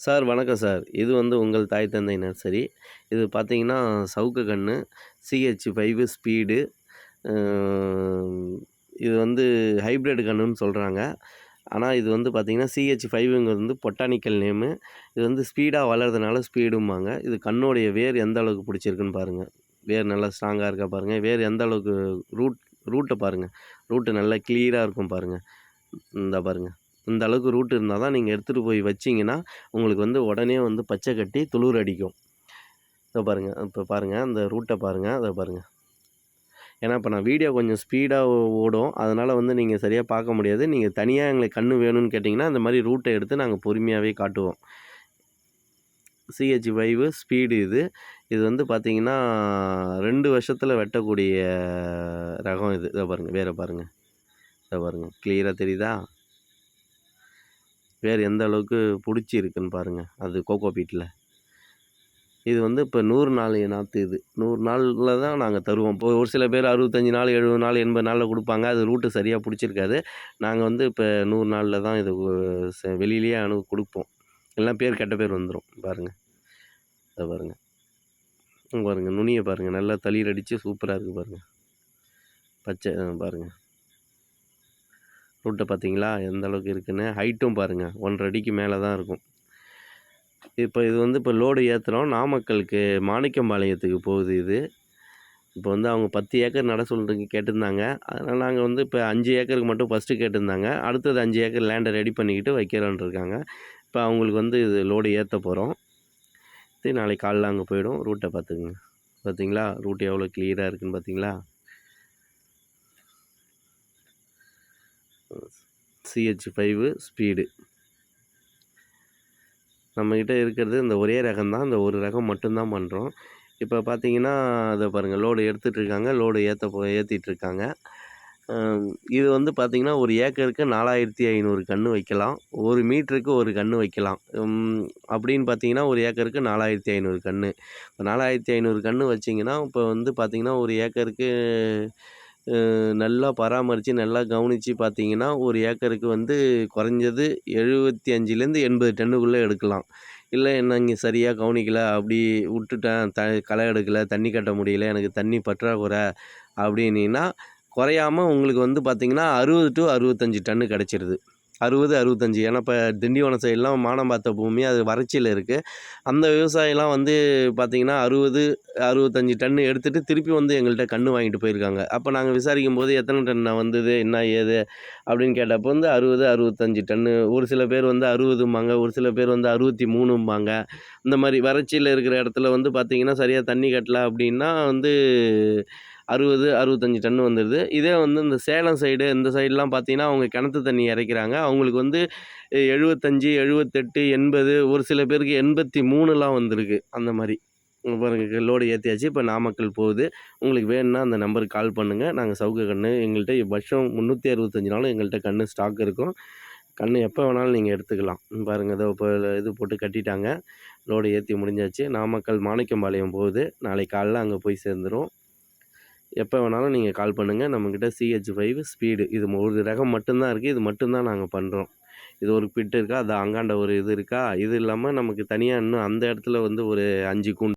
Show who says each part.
Speaker 1: Sir வணக்கம் sir. இது வந்து உங்கள் தாய் தந்தை நர்சரி. இது பார்த்தீங்கன்னா சவுக்கு கன்று சிஹெச் ஃபைவு ஸ்பீடு இது வந்து ஹைப்ரிட் கன்றுன்னு சொல்கிறாங்க ஆனால் இது வந்து பார்த்திங்கன்னா சிஹெச் ஃபைவுங்கிறது வந்து பொட்டானிக்கல் நேமு இது வந்து ஸ்பீடாக வளர்கிறதுனால ஸ்பீடும்பாங்க இது கண்ணுடைய வேர் எந்த அளவுக்கு பிடிச்சிருக்குன்னு பாருங்கள் வேர் நல்லா ஸ்ட்ராங்காக இருக்கா பாருங்கள் வேர் எந்த அளவுக்கு ரூட் ரூட்டை பாருங்கள் ரூட்டு நல்லா கிளியராக இருக்கும் பாருங்கள் இந்த பாருங்கள் இந்த அளவுக்கு ரூட் இருந்தால் தான் நீங்கள் எடுத்துகிட்டு போய் வச்சிங்கன்னா உங்களுக்கு வந்து உடனே வந்து பச்சை கட்டி துளிர் அடிக்கும். இதை பாருங்கள் இப்போ பாருங்கள் அந்த ரூட்டை பாருங்கள் அதை பாருங்கள் ஏன்னா இப்போ நான் வீடியோ கொஞ்சம் ஸ்பீடாக ஓடும். அதனால் வந்து நீங்கள் சரியாக பார்க்க முடியாது. நீங்கள் தனியாக எங்களுக்கு கண் வேணும்னு கேட்டிங்கன்னா அந்த மாதிரி ரூட்டை எடுத்து நாங்கள் பொறுமையாகவே காட்டுவோம். சிஹெச் ஃபைவு ஸ்பீடு இது. இது வந்து பார்த்திங்கன்னா ரெண்டு வருஷத்தில் வெட்டக்கூடிய ரகம் இது. இதை பாருங்கள் வேறு பாருங்கள் இதை பாருங்கள் கிளியராக தெரியுதா? வேர் எந்த அளவுக்கு பிடிச்சி இருக்குன்னு பாருங்கள் அது கோகோ பீட்டில் இது வந்து இப்போ நூறு நாள் நாற்று இது. நூறு நாளில் தான் நாங்கள் தருவோம். இப்போ ஒரு சில பேர் அறுபத்தஞ்சி நாள் எழுபது நாள் எண்பது நாளில் கொடுப்பாங்க. அது ரூட்டு சரியாக பிடிச்சிருக்காது. நாங்கள் வந்து இப்போ நூறு நாளில் தான் இது வெளியிலேயே அணு கொடுப்போம். எல்லாம் பேர் கெட்ட பேர் வந்துடும் பாருங்கள் அதை பாருங்கள் பாருங்கள் நுனியை பாருங்கள் நல்லா தளிர் அடித்து சூப்பராக இருக்குது பாருங்கள் பச்சை பாருங்கள் ரூட்டை பார்த்தீங்களா? எந்த அளவுக்கு இருக்குன்னு? ஹைட்டும் பாருங்கள் ஒன்றரை அடிக்கு மேலே தான் இருக்கும். இப்போ இது வந்து இப்போ லோடு ஏற்றுறோம் நாமக்கலுக்கு மாணிக்கம்பாளையத்துக்கு போகுது இது. இப்போ வந்து அவங்க பத்து ஏக்கர் நட சொல்கிறதுக்கு கேட்டிருந்தாங்க. அதனால் நாங்கள் வந்து இப்போ அஞ்சு ஏக்கருக்கு மட்டும் ஃபஸ்ட்டு கேட்டிருந்தாங்க. அடுத்தது அஞ்சு ஏக்கர் லேண்டை ரெடி பண்ணிக்கிட்டு வைக்கிறோன்ட்டு இருக்காங்க. இப்போ அவங்களுக்கு வந்து இது லோடு ஏற்ற போகிறோம் இது நாளைக்கு காலைல அங்கே போயிடும். ரூட்டை பார்த்துக்குங்க. பார்த்தீங்களா? ரூட் எவ்வளோ கிளியராக இருக்குன்னு பார்த்தீங்களா? சிஹெச் ஃபைவு ஸ்பீடு நம்மக்கிட்ட இருக்கிறது இந்த ஒரே ரகம் தான். இந்த ஒரு ரகம் மட்டும்தான் பண்ணுறோம் இப்போ பார்த்தீங்கன்னா அதை பாருங்கள் லோடு எடுத்துகிட்ருக்காங்க லோடு ஏற்ற போ ஏற்றிட்டுருக்காங்க இது வந்து பார்த்திங்கன்னா ஒரு ஏக்கருக்கு நாலாயிரத்தி ஐநூறு கன்று வைக்கலாம். ஒரு மீட்டருக்கு ஒரு கன்று வைக்கலாம். அப்படின்னு பார்த்தீங்கன்னா ஒரு ஏக்கருக்கு நாலாயிரத்தி ஐநூறு கன்று இப்போ நாலாயிரத்தி ஐநூறு கன்று வச்சிங்கன்னா இப்போ வந்து பார்த்திங்கன்னா ஒரு ஏக்கருக்கு நல்லா பராமரித்து நல்லா கவனித்து பார்த்தீங்கன்னா ஒரு ஏக்கருக்கு வந்து குறைஞ்சது எழுபத்தி அஞ்சுலேருந்து எண்பது டன்னுக்குள்ளே எடுக்கலாம். இல்லை என்ன இங்கே சரியாக கவனிக்கலை அப்படி விட்டுட்டேன் த களை எடுக்கலை தண்ணி கட்ட முடியல எனக்கு தண்ணி பற்றாக்குறை அப்படின்னீங்கன்னா குறையாம உங்களுக்கு வந்து பார்த்திங்கன்னா அறுபது டு அறுபத்தஞ்சி டன்னு கிடச்சிருது. அறுபது அறுபத்தஞ்சி. ஏன்னா இப்போ திண்டிவனம் சைட்லாம் மானம் பார்த்த பூமி அது வறட்சியில் இருக்குது அந்த விவசாயிலாம் வந்து பார்த்திங்கன்னா அறுபது அறுபத்தஞ்சி டன்னு எடுத்துகிட்டு திருப்பி வந்து எங்கள்கிட்ட கன்று வாங்கிட்டு போயிருக்காங்க. அப்போ நாங்கள் விசாரிக்கும் போது எத்தனை டன்னு வந்தது? என்ன ஏது? அப்படின்னு கேட்டப்போ வந்து அறுபது அறுபத்தஞ்சி டன்னு ஒரு சில பேர் வந்து அறுபதும்பாங்க ஒரு சில பேர் வந்து அறுபத்தி மூணும்பாங்க இந்த மாதிரி வறட்சியில் இருக்கிற இடத்துல வந்து பார்த்திங்கன்னா சரியாக தண்ணி கட்டல அப்படின்னா வந்து அறுபது அறுபத்தஞ்சி டன் வந்துடுது இதே வந்து இந்த சேலம் சைடு இந்த சைடெலாம் பார்த்தீங்கன்னா அவங்க கிணத்து தண்ணி இறைக்கிறாங்க. அவங்களுக்கு வந்து எழுபத்தஞ்சி எழுபத்தெட்டு எண்பது ஒரு சில பேருக்கு எண்பத்தி மூணுலாம் வந்திருக்கு. அந்த மாதிரி. பாருங்க லோடு ஏற்றியாச்சு இப்போ நாமக்கல் போகுது. உங்களுக்கு வேணும்னா அந்த நம்பருக்கு கால் பண்ணுங்கள் நாங்கள் சவுக்கு கன்று எங்கள்கிட்ட வருஷம் முந்நூற்றி அறுபத்தஞ்சி நாளும் எங்கள்கிட்ட கன்று ஸ்டாக் இருக்கும். கன்று எப்போ வேணாலும் நீங்கள் எடுத்துக்கலாம். பாருங்கள் இதோ இப்போ இது போட்டு கட்டிட்டாங்க. லோடு ஏற்றி முடிஞ்சாச்சு. நாமக்கல் மாணிக்கம்பாளையம் போகுது. நாளைக்கு காலைல அங்கே போய் சேர்ந்துடும் எப்போ வேணாலும் நீங்கள் கால் பண்ணுங்கள் நம்மக்கிட்ட சிஹெச் ஃபைவ் ஸ்பீடு இது ஒரு ரகம் மட்டும்தான் இருக்குது இது மட்டும்தான் நாங்கள் பண்ணுறோம் இது ஒரு பிட் இருக்கா? அது அங்காண்ட ஒரு இது இருக்கா? இது இல்லாமல் நமக்கு தனியாக இன்னும் அந்த இடத்துல வந்து ஒரு அஞ்சு கூண்டு